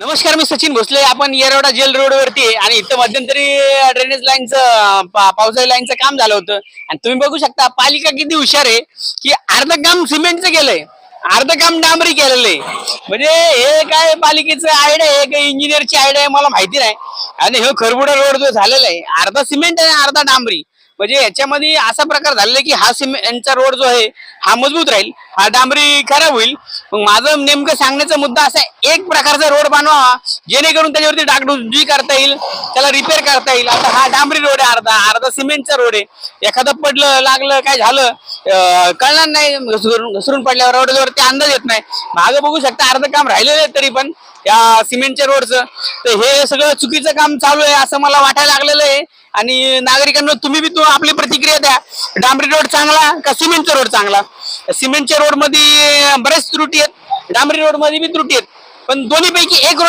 नमस्कार मी सचिन भोसले. आपण Yerwada gel road वरती आणि इथं मध्यंतरी ड्रेनेज लाईनचं पावसाळी लाईनचं काम झालं होतं. आणि तुम्ही बघू शकता पालिका किती हुशार आहे की अर्ध काम सिमेंटचं केलंय अर्ध काम डांबरी केलेलं आहे म्हणजे हे काय पालिकेचं आयडिया आहे काही इंजिनियरची आयडिया आहे मला माहिती नाही. आणि हे खरबुडा रोड जो झालेला आहे अर्धा सिमेंट आहे अर्धा डांबरी. म्हणजे याच्यामध्ये असा प्रकार झालेला आहे की हा सिमेंटचा रोड जो आहे हा मजबूत राहील हा डांबरी खराब होईल. मग माझं नेमकं सांगण्याचा मुद्दा असा एक प्रकारचा रोड बनवा जेणेकरून त्याच्यावरती डागडुजी करता येईल त्याला रिपेअर करता येईल. आता हा डांबरी रोड आहे अर्धा अर्धा सिमेंटचा रोड आहे. एखादं पडलं लागलं काय झालं कळणार नाही. घसरून घसरून पडल्यावर रोडवरती अंदाज येत नाही. मागं बघू शकता अर्धं काम राहिलेलं आहे तरी पण या सिमेंटच्या रोडचं तर हे सगळं चुकीचं काम चालू आहे असं मला वाटायला लागलेलं आहे. आणि नागरिकांना तुम्ही बी तो आपली प्रतिक्रिया द्या. डांबरी रोड चांगला का सिमेंटचा रोड चांगला? सिमेंटच्या रोडमध्ये बरेच त्रुटी आहेत. डांबरी रोडमध्ये बी त्रुटी आहेत. पण दोन्हीपैकी एक